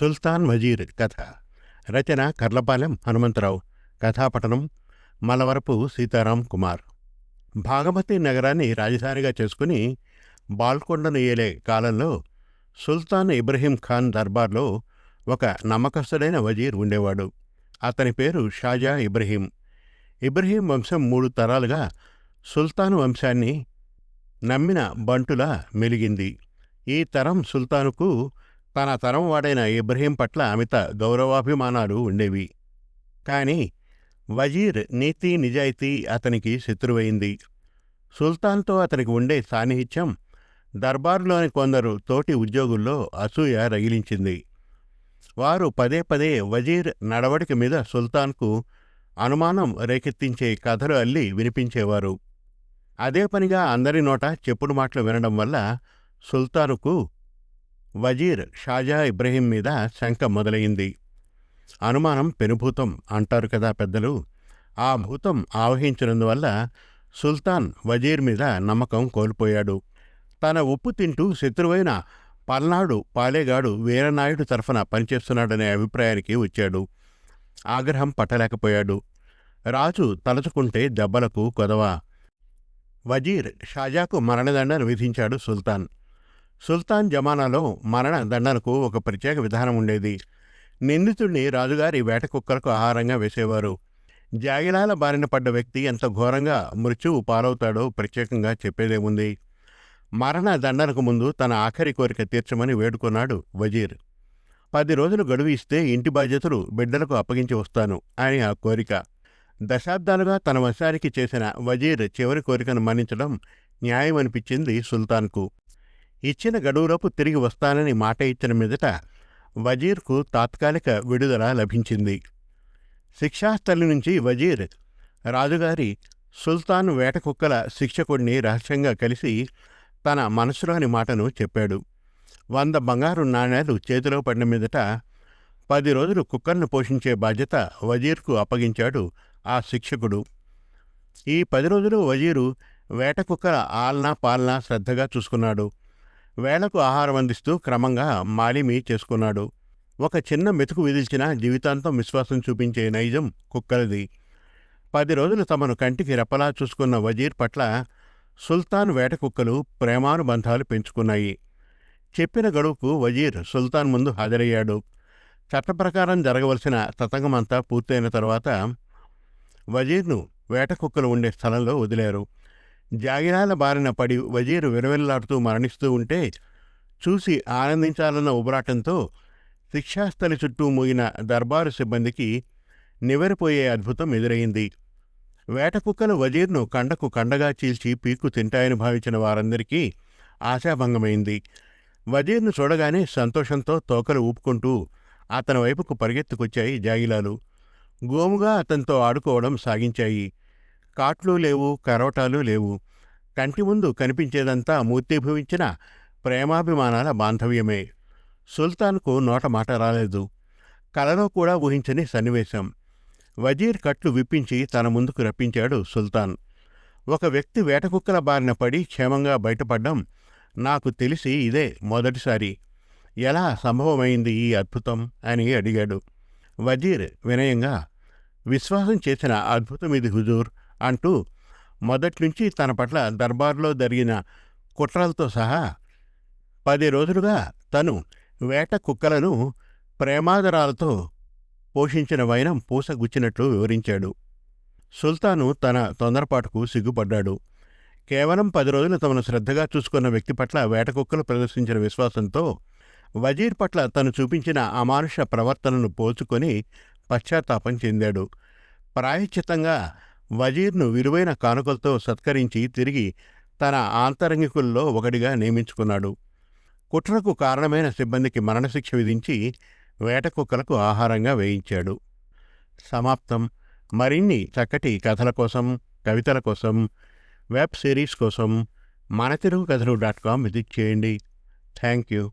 సుల్తాన్ వజీర్ కథ. రచన కర్లపాలెం హనుమంతరావు. కథాపఠనం మలవరపు సీతారాం కుమార్. భాగమతి నగరాన్ని రాజధానిగా చేసుకుని బాల్కొండను ఏలే కాలంలో సుల్తాన్ ఇబ్రహీం ఖాన్ దర్బార్లో ఒక నమ్మకస్తుడైన వజీర్ ఉండేవాడు. అతని పేరు షాజా ఇబ్రహీం. ఇబ్రహీం వంశం మూడు తరాలుగా సుల్తాన్ వంశాన్ని నమ్మిన బంటులా మెలిగింది. ఈ తరం సుల్తానుకు తన తరం వాడైన ఇబ్రహీం పట్ల అమిత గౌరవాభిమానాలు ఉండేవి. కాని వజీర్ నీతి నిజాయితీ అతనికి శత్రువైంది. సుల్తాన్తో అతనికి ఉండే సాన్నిహిత్యం దర్బారులోని కొందరు తోటి ఉద్యోగుల్లో అసూయ రగిలించింది. వారు పదే పదే వజీర్ నడవడిక మీద సుల్తాన్కు అనుమానం రేకెత్తించే కథలు అల్లి వినిపించేవారు. అదే పనిగా అందరి నోట చెప్పుడు మాటలు వినడం వల్ల సుల్తానుకు వజీర్ షాజా ఇబ్రహీం మీద శంక మొదలయింది అనుమానం పెనుభూతం అంటారు కదా పెద్దలు. ఆ భూతం ఆవహించినందువల్ల సుల్తాన్ వజీర్ మీద నమ్మకం కోల్పోయాడు. తన ఉప్పు తింటూ శత్రువైన పల్నాడు పాలేగాడు వీరనాయుడు తరఫున పనిచేస్తున్నాడనే అభిప్రాయానికి వచ్చాడు. ఆగ్రహం పట్టలేకపోయాడు. రాజు తలచుకుంటే దెబ్బలకు కొదవా. వజీర్ షాజాకు మరణదండను విధించాడు సుల్తాన్. సుల్తాన్ జమానాలో మరణ దండనకు ఒక ప్రత్యేక విధానం ఉండేది. నిందితుడిని రాజుగారి వేట కుక్కలకు ఆహారంగా వేసేవారు. జాగిలాల బారిన పడ్డ వ్యక్తి ఎంత ఘోరంగా మృత్యువు పాలవుతాడో ప్రత్యేకంగా చెప్పేదేముంది. మరణ దండనకు ముందు తన ఆఖరి కోరిక తీర్చమని వేడుకున్నాడు వజీర్. పది రోజులు గడువు ఇస్తే ఇంటి బాధ్యతలు బిడ్డలకు అప్పగించి వస్తాను అని ఆ కోరిక. దశాబ్దాలుగా తన వశానికి చేసిన వజీర్ చివరి కోరికను మన్నించడం న్యాయమనిపించింది సుల్తాన్కు. ఇచ్చిన గడువులోపు తిరిగి వస్తానని మాట ఇచ్చిన మీదట వజీర్కు తాత్కాలిక విడుదల లభించింది. శిక్షాస్థలి నుంచి వజీర్ రాజుగారి సుల్తాన్ వేటకుక్కల శిక్షకుడిని రహస్యంగా కలిసి తన మనసులోని మాటను చెప్పాడు. వంద బంగారు నాణేలు చేతిలో పడిన మీదట పది రోజులు కుక్కలను పోషించే బాధ్యత వజీర్కు అప్పగించాడు ఆ శిక్షకుడు. ఈ పది రోజులు వజీరు వేట కుక్కల ఆలనా పాలనా శ్రద్ధగా చూసుకున్నాడు. వేళకు ఆహారం అందిస్తూ క్రమంగా మాలిమి చేసుకున్నాడు. ఒక చిన్న మెతుకు విదిల్చిన జీవితాంతం విశ్వాసం చూపించే నైజం కుక్కలది. పది రోజులు తమను కంటికి రెప్పలా చూసుకున్న వజీర్ పట్ల సుల్తాన్ వేట కుక్కలు ప్రేమానుబంధాలు పెంచుకున్నాయి. చెప్పిన గడువుకు వజీర్ సుల్తాన్ ముందు హాజరయ్యాడు. చట్టప్రకారం జరగవలసిన తతంగమంతా పూర్తయిన తర్వాత వజీర్ను వేట కుక్కలు ఉండే స్థలంలో వదిలారు. జాగిరాల బారిన పడి వజీరు విరవెల్లాడుతూ మరణిస్తూ ఉంటే చూసి ఆనందించాలన్న ఉబరాటంతో శిక్షాస్థలి చుట్టూ మూగిన దర్బారు సిబ్బందికి నివరిపోయే అద్భుతం ఎదురైంది. వేటకుక్కలు వజీర్ను కండకు కండగా చీల్చి పీక్కు తింటాయని భావించిన వారందరికీ ఆశాభంగమైంది. వజీర్ను చూడగానే సంతోషంతో తోకలు ఊపుకుంటూ అతని వైపుకు పరిగెత్తుకొచ్చాయి జాగిలాలు గోముగా అతనితో ఆడుకోవడం సాగించాయి. కాట్లు లేవు కరోటాలు లేవు. కంటి ముందు కనిపించేదంతా మూర్తిభవించిన ప్రేమాభిమానాల బాంధవ్యమే. సుల్తాన్కు నోట మాట రాలేదు. కలలో కూడా ఊహించని సన్నివేశం. వజీర్ కట్లు విప్పించి తన ముందుకు రప్పించాడు సుల్తాన్. ఒక వ్యక్తి వేటకుక్కల బారిన పడి క్షేమంగా బయటపడ్డం నాకు తెలిసి ఇదే మొదటిసారి. ఎలా సంభవమైంది ఈ అద్భుతం అని అడిగాడు. వజీర్ వినయంగా విశ్వాసం చేసిన అద్భుతం ఇది హుజూర్. అంటూ మొదట్నుంచి తన పట్ల దర్బార్లో జరిగిన కుట్రలతో సహా పది రోజులుగా తను వేట కుక్కలను ప్రేమాదరాలతో పోషించిన వైనం పూసగుచ్చినట్లు వివరించాడు. సుల్తాను తన తొందరపాటుకు సిగ్గుపడ్డాడు. కేవలం పది రోజులు తమను శ్రద్ధగా చూసుకున్న వ్యక్తి పట్ల వేటకుక్కలు ప్రదర్శించిన విశ్వాసంతో వజీర్ పట్ల తను చూపించిన అమానుష ప్రవర్తనను పోల్చుకొని పశ్చాత్తాపం చెందాడు. ప్రాయశ్చితంగా వజీర్ను విలువైన కానుకలతో సత్కరించి తిరిగి తన ఆంతరంగికుల్లో ఒకటిగా నియమించుకున్నాడు. కుట్రకు కారణమైన సిబ్బందికి మరణశిక్ష విధించి వేట కుక్కలకు ఆహారంగా వేయించాడు. సమాప్తం. మరిన్ని చక్కటి కథల కోసం కవితల కోసం వెబ్ సిరీస్ కోసం మన తెలుగు కథలు డాట్ కామ్ విజిట్ చేయండి. Thank you